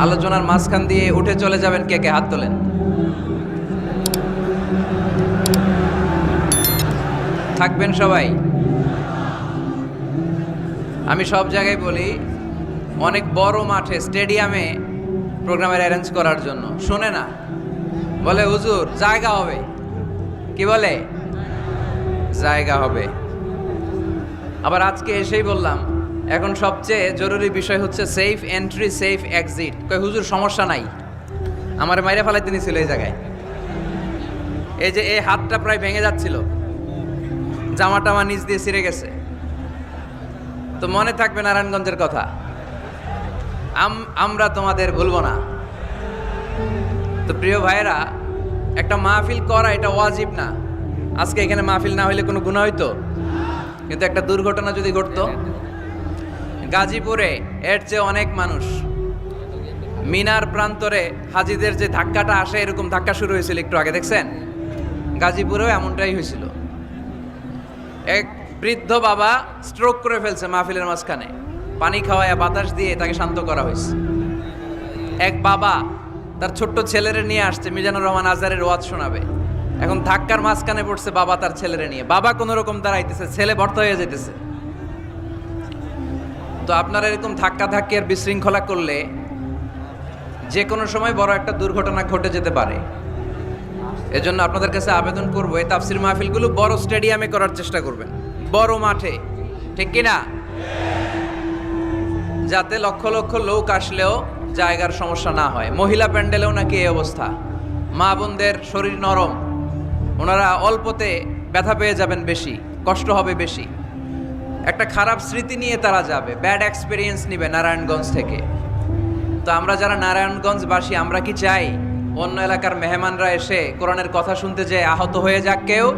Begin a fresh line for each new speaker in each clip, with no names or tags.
আলোচনার মাঝখান দিয়ে উঠে চলে যাবেন কে কে? হাত তোলেন। থাকবেন সবাই। আমি সব জায়গায় বলি, অনেক বড় মাঠে, স্টেডিয়ামে প্রোগ্রামের অ্যারেঞ্জ করার জন্য। শোনে না। বলে, হুজুর, জায়গা হবে। কি বলে? জায়গা হবে। আবার আজকে এসেই বললাম এখন সবচেয়ে জরুরি বিষয় হচ্ছে সেফ এন্ট্রি সেফ এক্সিট কই, হুজুর, সমস্যা নাই। আমার মাইরে ফেলাইতে নিছিল এই জায়গায়। এই যে এই হাতটা প্রায় ভেঙে যাচ্ছিল। জামাটা আমার নিচ দিয়ে ছিঁড়ে গেছে। তো মনে থাকবে নারায়ণগঞ্জের কথা। আম- আমরা তোমাদের ভুলবো না। তো প্রিয় ভাইয়েরা, একটা মাহফিল করা এটা ওয়াজিব না। আজকে এখানে মাহফিল না হইলে কোনো গুণা হইতো? কিন্তু একটা দুর্ঘটনা যদি ঘটতো গাজীপুরে এর চেয়ে অনেক মানুষ। মিনার প্রান্তরে হাজিদের যে ধাক্কাটা আসে, এরকম ধাক্কা শুরু হয়েছিল একটু আগে, দেখছেন? গাজীপুরেও এমনটাই হয়েছিল। এক বৃদ্ধ বাবা স্ট্রোক করে ফেলছে মাহফিলের মাঝখানে। পানি খাওয়ায় বাতাস দিয়ে তাকে শান্ত করা হয়েছে। এক বাবা তার ছোট্ট ছেলেরে নিয়ে আসছে, মিজানুর রহমান আজারের ওয়াজ শোনাবে। এখন ধাক্কার মাঝখানে পড়ছে বাবা তার ছেলেরে নিয়ে। বাবা কোনো রকম দাঁড়াইতেছে, ছেলে ভর্তা হয়ে যেতেছে তো আপনারা এরকম ধাক্কা ধাক্কি আর বিশৃঙ্খলা করলে যে কোনো সময় বড় একটা দুর্ঘটনা ঘটে যেতে পারে। এজন্য আপনাদের কাছে আবেদন করব, এই তাফসির মাহফিলগুলো বড় স্টেডিয়ামে করার চেষ্টা করবেন। বড় মাঠে, ঠিক কিনা? যাতে লক্ষ লক্ষ লোক আসলেও জায়গার সমস্যা না হয়। মহিলা প্যান্ডেলেও নাকি এই অবস্থা। মা বোনদের শরীর নরম। ওনারা অল্পতে ব্যথা পেয়ে যাবেন বেশি, কষ্ট হবে বেশি। একটা খারাপ স্মৃতি নিয়ে তারা যাবে। ব্যাড এক্সপিরিয়েন্স নিবে নারায়ণগঞ্জ থেকে। তো আমরা যারা নারায়ণগঞ্জবাসী, আমরা কি চাই অন্য এলাকার মেহমানরা এসে কোরআনের কথা শুনতে যে আহত হয়ে যাক কেউ?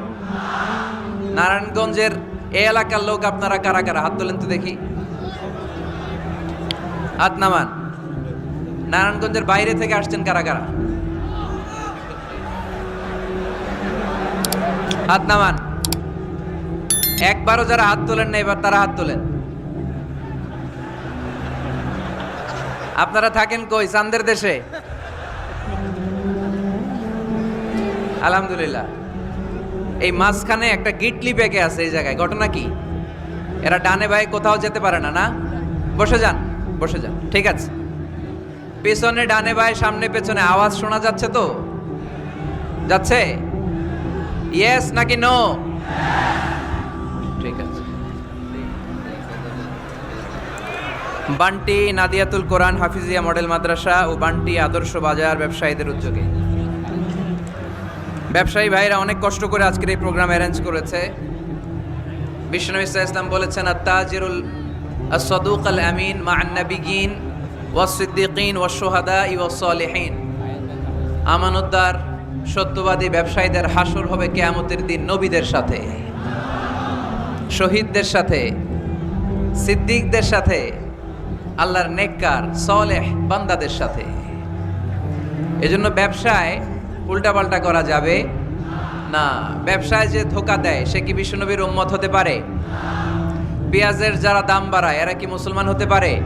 নারায়ণগঞ্জের এ এলাকার লোক আপনারা কারা কারা? হাত তোলেন তো দেখি। হাত নামান। নারায়ণগঞ্জের বাইরে থেকে আসছেন কারা কারা? হাত নামান। একবারও যারা হাত তোলেন না, এবার তারা হাত তোলেন। আপনারা থাকেন কই? চান্দের দেশে? আলহামদুলিল্লাহ। এই মাঝখানে একটা গিটলি পেকে আছে এই জায়গায়। ঘটনা কি? এরা ডানে ভাই কোথাও যেতে পারে না না? বসে যান বসে যান। ঠিক আছে। পেছনে ডানে ভাই সামনে পেছনে আওয়াজ শোনা যাচ্ছে তো? যাচ্ছে? ইয়েস নাকি নো ঠিক আছে। বান্টি নাদিয়াতুল কোরআন হাফিজিয়া মডেল মাদ্রাসা ও বান্টি আদর্শ বাজার ব্যবসায়ীদের উদ্যোগে। ব্যবসায়ী ভাইরা অনেক কষ্ট করে আজকের এই প্রোগ্রাম অ্যারেঞ্জ করেছে। বিষ্ণু ইসা ইসলাম বলেছেন, আত্তাজিরুল সদুক আল আমিন মা আন্নাবিগিন ওয়াসিদ্দিকিন ওয়াসোহাদা ইওয়াসলিহীন আমানতদার, সত্যবাদী ব্যবসায়ীদের হাসর হবে কেয়ামতের দিন নবীদের সাথে। শহীদদের সাথে, সিদ্দিকদের সাথে, আল্লাহর নেককার, সলেহ বান্দাদের সাথে। এজন্য ব্যবসায় উল্টাপাল্টা করা যাবে না। ব্যবসায় যে ধোকা দেয়, সে কি বিশ্বনবীর উম্মত হতে পারে? পেঁয়াজের যারা দাম বাড়ায়, এরা কি মুসলমান হতে পারে?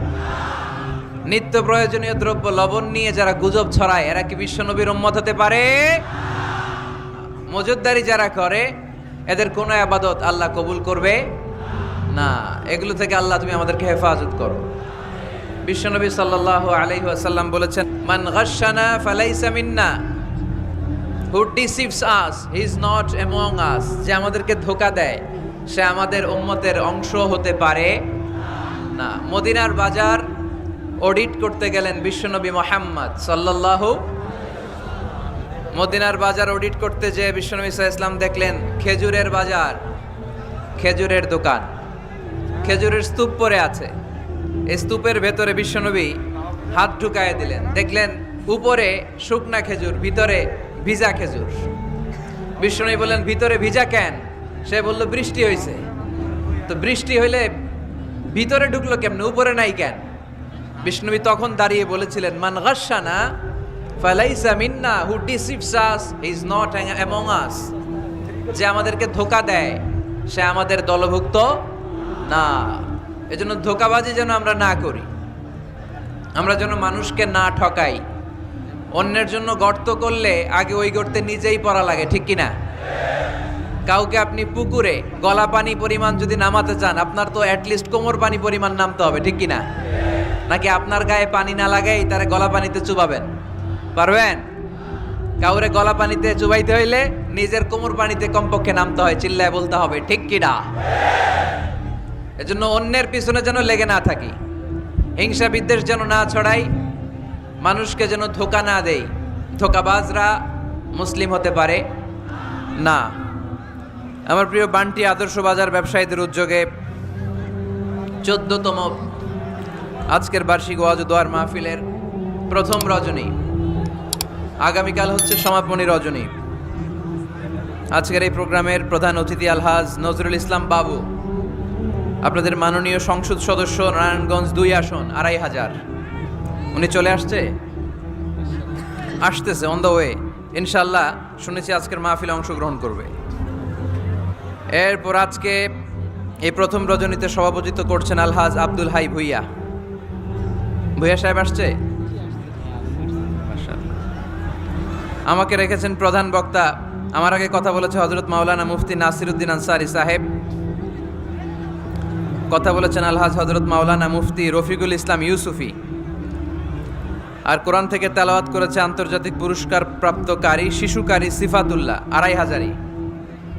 নিত্য প্রয়োজনীয় দ্রব্য, লবণ নিয়ে যারা গুজব ছড়ায়, এরা কি বিশ্বনবীর উম্মত হতে পারে? মজুদদারি যারা করে এদের কোনো আবাদত আল্লাহ কবুল করবে না। এগুলো থেকে আল্লাহ তুমি আমাদেরকে হেফাজত করো। বিশ্বনবী সাল্লাল্লাহু আলাইহি ওয়াসাল্লাম বলেছেন, মান গাশশানা ফালাইসা মিন্না। Who deceives us he is not among us যে আমাদেরকে ধোকা দেয়, সে আমাদের উম্মতের অংশ হতে পারে না। মদিনার বাজার অডিট করতে গেলেন বিশ্বনবী মোহাম্মদ সাল্লাল্লাহু মদিনার বাজার অডিট করতে যে বিশ্বনবী ইসলাম দেখলেন, খেজুরের বাজার, খেজুরের দোকান। খেজুরের স্তূপ পরে আছে। এই স্তূপের ভেতরে বিশ্বনবী হাত ঢুকায় দিলেন। দেখলেন, উপরে শুকনা খেজুর, ভিতরে ভিজা খেজুর। বিশ্বনবী বললেন, ভিতরে ভিজা কেন? সে বলল, বৃষ্টি হয়েছে তো বৃষ্টি হইলে ভিতরে ঢুকলো কেমনে? উপরে নাই কেন? বিষ্ণুবী তখন দাঁড়িয়ে বলেছিলেন, মান গাসানা ফালাইসা মিন্না who deceives us is not among us যে আমাদেরকে ধোকা দেয়, সে আমাদের দলভুক্ত না। এজন্য ধোকাবাজি যেন আমরা না করি। আমরা যেন মানুষকে না ঠকাই। অন্যের জন্য গর্ত করলে আগে ওই গর্তে নিজেই পড়া লাগে, ঠিক কিনা? কাউকে আপনি পুকুরে গলা পানি পরিমাণ যদি নামাতে চান, আপনার তো অ্যাটলিস্ট কোমর পানি পরিমাণ নামতে হবে, ঠিক কিনা? নাকি আপনার গায়ে পানি না লাগাই তারা গলা পানিতে চুবাবেন? পারবেন? কাউরে গলা পানিতে চুবাইতে হইলে নিজের কোমর পানিতে কমপক্ষে নামতে হয়, চিল্লায় বলতে হবে, ঠিক কিনা এজন্য অন্যের পিছনে যেন লেগে না থাকি। হিংসা বিদ্বেষ যেন না ছড়াই, মানুষকে যেন ধোকা না দেই। ধোকাবাজরা মুসলিম হতে পারে? না। আমার প্রিয় বান্টি আদর্শ বাজার ব্যবসায়ীদের উদ্যোগে চোদ্দতম আজকের বার্ষিক ওয়াজ দোয়ার মাহফিলের প্রথম রজনী। আগামীকাল হচ্ছে সমাপনী রজনী। আজকের এই প্রোগ্রামের প্রধান অতিথি আলহাজ নজরুল ইসলাম বাবু। আপনাদের মাননীয় সংসদ সদস্য নারায়ণগঞ্জ দুই আসন, আড়াই হাজার। উনি চলে আসছে? আসতেছে অন দ্য ওয়ে ইনশাল্লাহ শুনেছি আজকের মাহফিলে অংশগ্রহণ করবে। এরপর আজকে এই প্রথম রজনীতে সভাপতিত্ব করছেন আলহাজ আব্দুল হাই ভুইয়া। ভুইয়া সাহেব আসছে? আমাকে রেখেছেন প্রধান বক্তা। আমার আগে কথা বলেছে হজরত মাওলানা মুফতি নাসিরুদ্দিন আনসারি সাহেব। কথা বলেছেন আলহাজ হজরত মাওলানা মুফতি রফিকুল ইসলাম ইউসুফি। আর কোরআন থেকে তেলাওয়াত করেছে আন্তর্জাতিক পুরস্কার প্রাপ্তকারী শিশুকারী সিফাতুল্লাহ, আড়াই হাজারি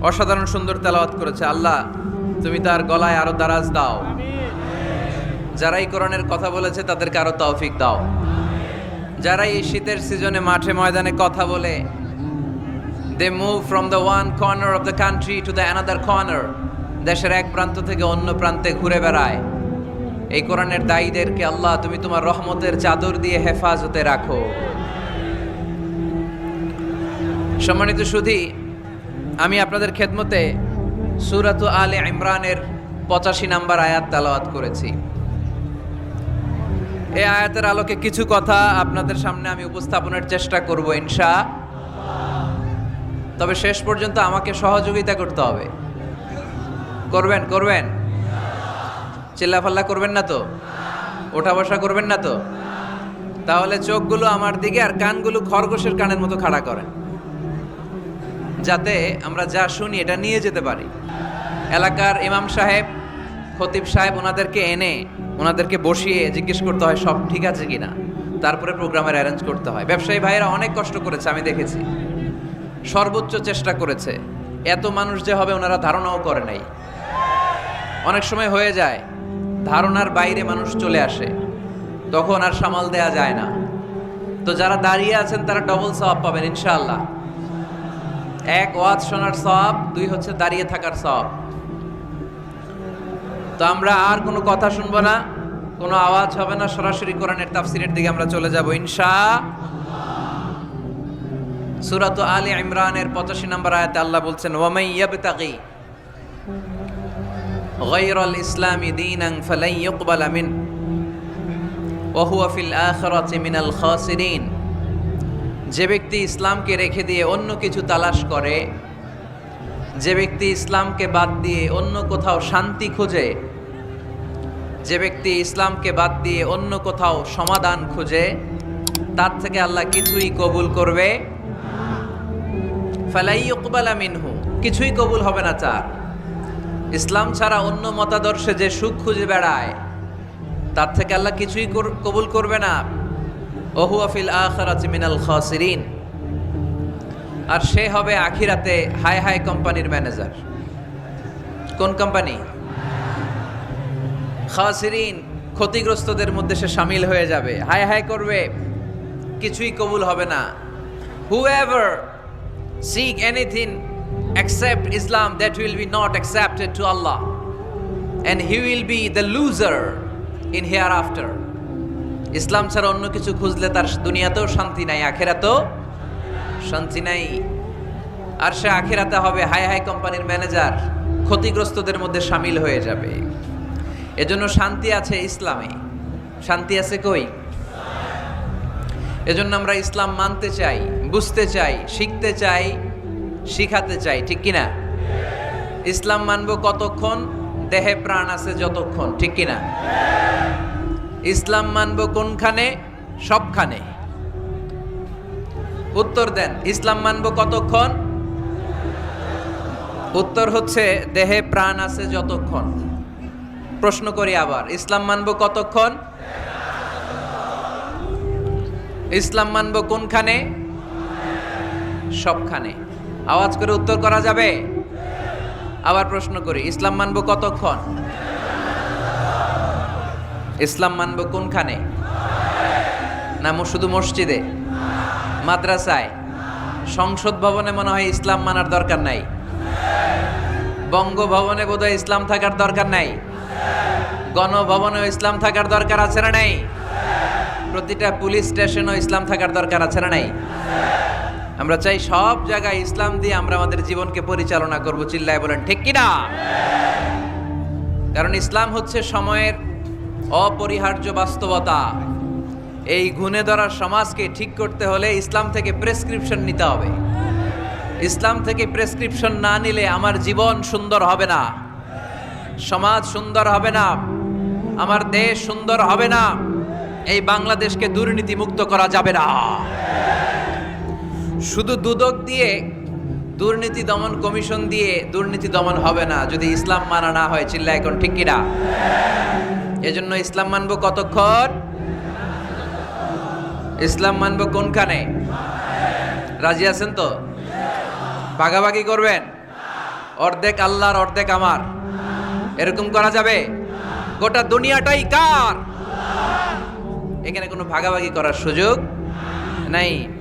অসাধারণ সুন্দর তেলাওয়াত করেছে। আল্লাহ, তুমি তার গলায় আরও দারাজ দাও। যারাই কোরআনের কথা বলেছে তাদেরকে আরও তৌফিক দাও। যারা এই শীতের সিজনে মাঠে ময়দানে কথা বলে they move from the one corner of the country to the another corner দেশের এক প্রান্ত থেকে অন্য প্রান্তে ঘুরে বেড়ায়। এই কোরআনের দায়ীদেরকে, আল্লাহ, তুমি তোমার রহমতের চাদর দিয়ে হেফাজতে রাখো। সম্মানিত সুধী, আমি আপনাদের খেদমতে সুরাত আলে ইমরানের পঁচাশি নাম্বার আয়াত তালাওয়াত করেছি। এই আয়াতের আলোকে কিছু কথা আপনাদের সামনে আমি উপস্থাপনের চেষ্টা করব, ইনশা তবে শেষ পর্যন্ত আমাকে সহযোগিতা করতে হবে। করবেন করবেন? চিল্লাফাল্লা করবেন না তো? ওঠা বসা করবেন না তো? তাহলে চোখগুলো আমার দিকে আর কানগুলো খরগোশের কানের মতো খাড়া করেন। যাতে আমরা যা শুনি এটা নিয়ে যেতে পারি। এলাকার ইমাম সাহেব, খতিব সাহেব, ওনাদেরকে এনে ওনাদেরকে বসিয়ে জিজ্ঞেস করতে হয়, সব ঠিক আছে কিনা? তারপরে প্রোগ্রামের অ্যারেঞ্জ করতে হয়। ব্যবসায়ী ভাইয়েরা অনেক কষ্ট করেছে, আমি দেখেছি। সর্বোচ্চ চেষ্টা করেছে। এত মানুষ যে হবে ওনারা ধারণাও করে নাই। অনেক সময় হয়ে যায়, ধারণার বাইরে মানুষ চলে আসে। তখন আর সামাল দেয়া যায় না। তো যারা দাঁড়িয়ে আছেন, তারা ডবল সওয়াব পাবেন, ইনশাআল্লাহ। এক ওয়াজ শোনার সওয়াব দুই হচ্ছে দাঁড়িয়ে থাকার সওয়াব তো আমরা আর কোনো কথা শুনবো না কোনো আওয়াজ হবে না সরাসরি কোরআনের তাফসিরের দিকে আমরা চলে যাব ইনশা সুরাত আলী ইমরানের পঁচাশি নম্বর আয়াতে আল্লাহ বলছেন ওয়ামাই ইয়াবতাগি غير الإسلام دينا فلن يقبل منه وهو في الآخرة من الخاسرين যে ব্যক্তি ইসলামকে রেখে দিয়ে অন্য কিছু তালাশ করে যে ব্যক্তি ইসলামকে বাদ দিয়ে অন্য কোথাও শান্তি খোঁজে, যে ব্যক্তি ইসলামকে বাদ দিয়ে অন্য কোথাও সমাধান খুঁজে, তার থেকে আল্লাহ কিছুই কবুল করবে। মিনহু, কিছুই কবুল হবে না চার ইসলাম ছাড়া অন্য মতাদর্শে যে সুখ খুঁজে বেড়ায়, তার থেকে আল্লাহ কিছুই কবুল করবে না। ওহু আফিল আখারাতি মিনাল খাসিরিন। আর সে হবে আখিরাতে হাই হাই কোম্পানির ম্যানেজার। কোন কোম্পানি? খাসিরিন, ক্ষতিগ্রস্তদের মধ্যে সে সামিল হয়ে যাবে। হাই হাই করবে, কিছুই কবুল হবে না। Whoever seek anything accept Islam, that will be not accepted to Allah. And he will be the loser in hereafter. Islam ছাড়া অন্য কিছু খুঁজলে তার দুনিয়াতেও শান্তি নাই, আখেরাতেও শান্তি নাই। আর সে আখেরাতে হবে, হাই হাই কোম্পানির ম্যানেজার ক্ষতিগ্রস্তদের মধ্যে সামিল হয়ে যাবে। এজন্য শান্তি আছে ইসলামে। শান্তি আছে কই? এজন্য আমরা ইসলাম মানতে চাই, বুঝতে চাই, শিখতে চাই, শিখাতে চাই, ঠিক কিনা? ইসলাম মানব কতক্ষণ? দেহে প্রাণ আছে যতক্ষণ, ঠিক কিনা? ইসলাম মানব কোনখানে? সবখানে। উত্তর দেন, ইসলাম মানব কতক্ষণ? উত্তর হচ্ছে, দেহে প্রাণ আছে যতক্ষণ। প্রশ্ন করি আবার, ইসলাম মানব কতক্ষণ? ইসলাম মানব কোনখানে? সবখানে। আওয়াজ করে উত্তর করা যাবে? আবার প্রশ্ন করি, ইসলাম মানব কতক্ষণ? ইসলাম মানব কোনখানে? না শুধু মসজিদে। মাদ্রাসায়। সংসদ ভবনে মনে হয় ইসলাম মানার দরকার নাই। বঙ্গভবনে বোধহয় ইসলাম থাকার দরকার নাই। গণভবনেও ইসলাম থাকার দরকার আছে না নাই? প্রতিটা পুলিশ স্টেশনও ইসলাম থাকার দরকার আছে না নাই? আমরা চাই সব জায়গায় ইসলাম দিয়ে আমরা আমাদের জীবনকে পরিচালনা করব, চিল্লায় বলেন, ঠিক কিনা কারণ ইসলাম হচ্ছে সময়ের অপরিহার্য বাস্তবতা। এই গুণে ধরা সমাজকে ঠিক করতে হলে ইসলাম থেকে প্রেসক্রিপশন নিতে হবে। ইসলাম থেকে প্রেসক্রিপশন না নিলে আমার জীবন সুন্দর হবে না। সমাজ সুন্দর হবে না। আমার দেশ সুন্দর হবে না। এই বাংলাদেশকে দুর্নীতি মুক্ত করা যাবে না। শুধু দুদক দিয়ে দুর্নীতি দমন কমিশন দিয়ে দুর্নীতি দমন হবে না, যদি ইসলাম মানা না হয় চিল্লা এখন ঠিক কিনা? এজন্য ইসলাম মানবো কতক্ষণ? ইসলাম মানব কোনখানে? রাজি আছেন তো? ভাগাভাগি করবেন? অর্ধেক আল্লাহর, অর্ধেক আমার। এরকম করা যাবে? গোটা দুনিয়াটাই কার? এখানে কোনো ভাগাভাগি করার সুযোগ নাই।